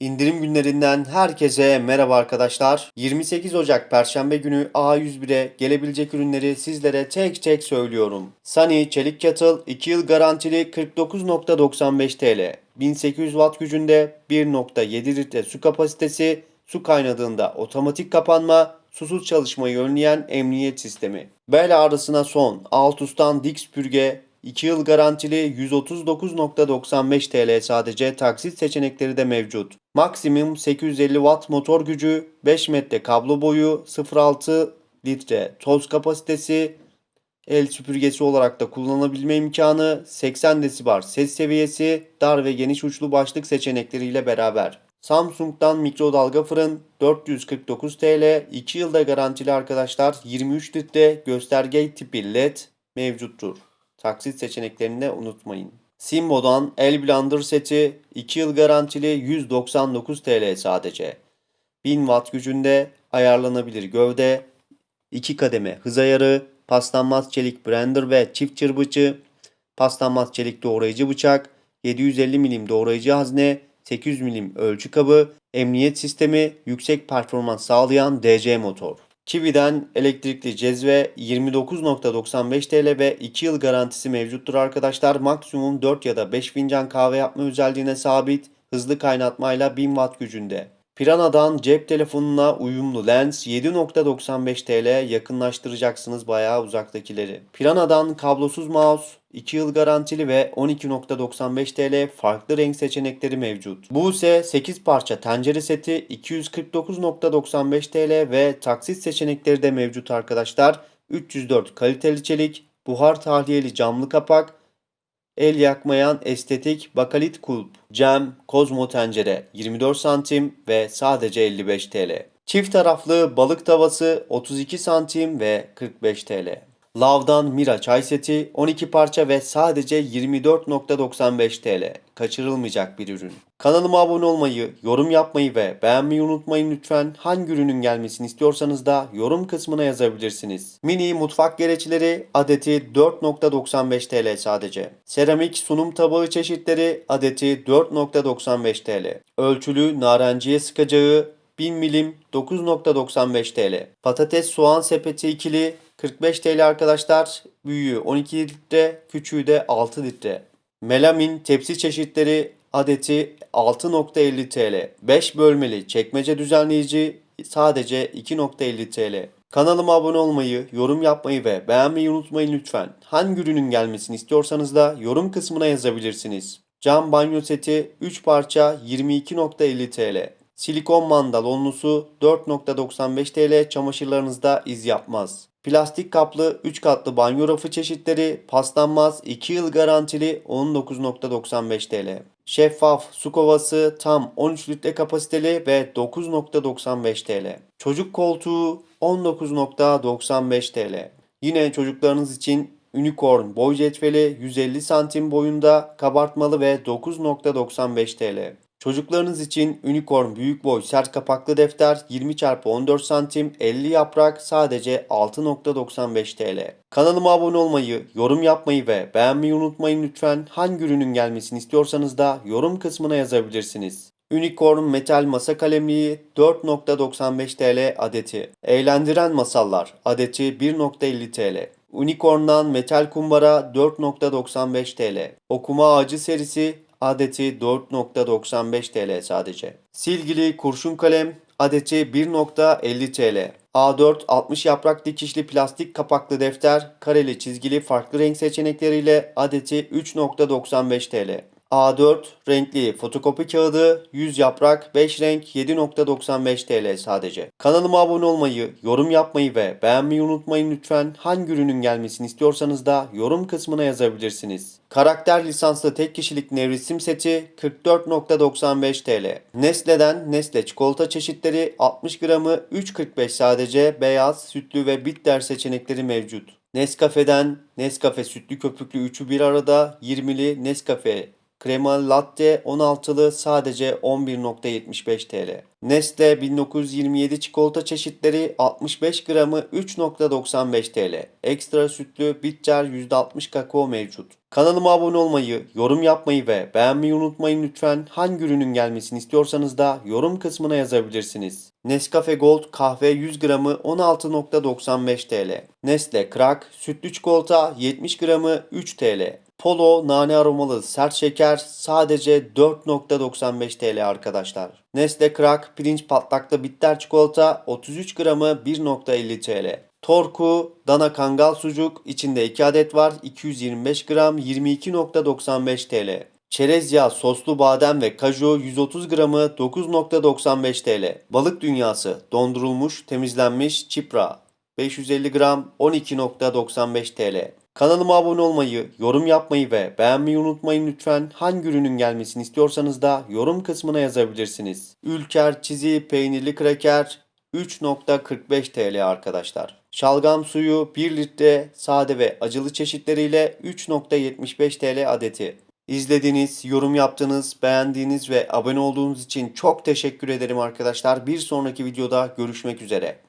İndirim günlerinden herkese merhaba arkadaşlar. 28 Ocak Perşembe günü A101'e gelebilecek ürünleri sizlere tek tek söylüyorum. Sunny Çelik Kettle 2 yıl garantili 49.95 TL. 1800 watt gücünde 1.7 litre su kapasitesi, su kaynadığında otomatik kapanma, susuz çalışmayı önleyen emniyet sistemi. Bel ağrısına son, Altus'tan dik süpürge, 2 yıl garantili 139.95 TL sadece taksit seçenekleri de mevcut. Maksimum 850 watt motor gücü, 5 metre kablo boyu, 0.6 litre toz kapasitesi, el süpürgesi olarak da kullanabilme imkanı, 80 desibar ses seviyesi, dar ve geniş uçlu başlık seçenekleriyle beraber. Samsung'dan mikrodalga fırın 449 TL, 2 yılda garantili arkadaşlar 23 litre gösterge tipi LED mevcuttur. Taksit seçeneklerini de unutmayın. Simbo'dan el blender seti 2 yıl garantili 199 TL sadece. 1000 watt gücünde ayarlanabilir gövde, 2 kademe hız ayarı, paslanmaz çelik blender ve çift çırpıcı, paslanmaz çelik doğrayıcı bıçak, 750 milim doğrayıcı hazne, 800 milim ölçü kabı, emniyet sistemi, yüksek performans sağlayan DC motor. Kiwi'den elektrikli cezve 29.95 TL ve 2 yıl garantisi mevcuttur arkadaşlar. Maksimum 4 ya da 5 fincan kahve yapma özelliğine sabit, hızlı kaynatmayla 1000 watt gücünde. Piranha'dan cep telefonuna uyumlu lens 7.95 TL yakınlaştıracaksınız bayağı uzaktakileri. Piranha'dan kablosuz mouse 2 yıl garantili ve 12.95 TL farklı renk seçenekleri mevcut. Buse 8 parça tencere seti 249.95 TL ve taksit seçenekleri de mevcut arkadaşlar. 304 kaliteli çelik, buhar tahliyeli camlı kapak, El yakmayan estetik bakalit kulp, cam, kozmo tencere 24 santim ve sadece 55 TL. Çift taraflı balık tavası 32 santim ve 45 TL. Lav'dan Mira çay seti 12 parça ve sadece 24.95 TL. Kaçırılmayacak bir ürün. Kanalıma abone olmayı, yorum yapmayı ve beğenmeyi unutmayın lütfen. Hangi ürünün gelmesini istiyorsanız da yorum kısmına yazabilirsiniz. Mini mutfak gereçleri adeti 4.95 TL sadece. Seramik sunum tabağı çeşitleri adeti 4.95 TL. Ölçülü narenciye sıkacağı 1000 milim 9.95 TL. Patates soğan sepeti ikili 45 TL arkadaşlar. Büyüğü 12 litre, küçüğü de 6 litre. Melamin tepsi çeşitleri adeti 6.50 TL. 5 bölmeli çekmece düzenleyici sadece 2.50 TL. Kanalıma abone olmayı, yorum yapmayı ve beğenmeyi unutmayın lütfen. Hangi ürünün gelmesini istiyorsanız da yorum kısmına yazabilirsiniz. Cam banyo seti 3 parça 22.50 TL. Silikon mandal onlusu 4.95 TL çamaşırlarınızda iz yapmaz. Plastik kaplı 3 katlı banyo rafı çeşitleri paslanmaz 2 yıl garantili 19.95 TL. Şeffaf su kovası tam 13 litre kapasiteli ve 9.95 TL. Çocuk koltuğu 19.95 TL. Yine çocuklarınız için Unicorn boy cetveli 150 santim boyunda kabartmalı ve 9.95 TL. Çocuklarınız için Unicorn büyük boy sert kapaklı defter 20 x 14 santim 50 yaprak sadece 6.95 TL. Kanalıma abone olmayı, yorum yapmayı ve beğenmeyi unutmayın lütfen. Hangi ürünün gelmesini istiyorsanız da yorum kısmına yazabilirsiniz. Unicorn metal masa kalemliği 4.95 TL adeti. Eğlendiren masallar adeti 1.50 TL. Unicorn'dan metal kumbara 4.95 TL. Okuma ağacı serisi adeti 4.95 TL sadece. Silgili kurşun kalem adeti 1.50 TL. A4 60 yaprak dikişli plastik kapaklı defter kareli çizgili farklı renk seçenekleriyle adeti 3.95 TL. A4 renkli fotokopi kağıdı 100 yaprak 5 renk 7.95 TL sadece. Kanalıma abone olmayı, yorum yapmayı ve beğenmeyi unutmayın lütfen. Hangi ürünün gelmesini istiyorsanız da yorum kısmına yazabilirsiniz. Karakter lisanslı tek kişilik nevresim seti 44.95 TL. Nestle'den Nestle çikolata çeşitleri 60 gramı 3.45 sadece beyaz, sütlü ve bitter seçenekleri mevcut. Nescafe'den Nescafe sütlü köpüklü üçü bir arada 20'li Nescafe Krema latte 16'lı sadece 11.75 TL. Nestle 1927 çikolata çeşitleri 65 gramı 3.95 TL. Ekstra sütlü bitter %60 kakao mevcut. Kanalıma abone olmayı, yorum yapmayı ve beğenmeyi unutmayın lütfen. Hangi ürünün gelmesini istiyorsanız da yorum kısmına yazabilirsiniz. Nescafe Gold kahve 100 gramı 16.95 TL. Nestle Krak sütlü çikolata 70 gramı 3 TL. Polo nane aromalı sert şeker sadece 4.95 TL arkadaşlar. Nestle Krak pirinç patlaklı bitter çikolata 33 gramı 1.50 TL. Torku dana kangal sucuk içinde 2 adet var 225 gram 22.95 TL. Çerez yağı soslu badem ve kaju 130 gramı 9.95 TL. Balık dünyası dondurulmuş temizlenmiş çipra 550 gram 12.95 TL. Kanalıma abone olmayı, yorum yapmayı ve beğenmeyi unutmayın lütfen. Hangi ürünün gelmesini istiyorsanız da yorum kısmına yazabilirsiniz. Ülker çizi peynirli kraker 3.45 TL arkadaşlar. Şalgam suyu 1 litre sade ve acılı çeşitleriyle 3.75 TL adeti. İzlediğiniz, yorum yaptığınız, beğendiğiniz ve abone olduğunuz için çok teşekkür ederim arkadaşlar. Bir sonraki videoda görüşmek üzere.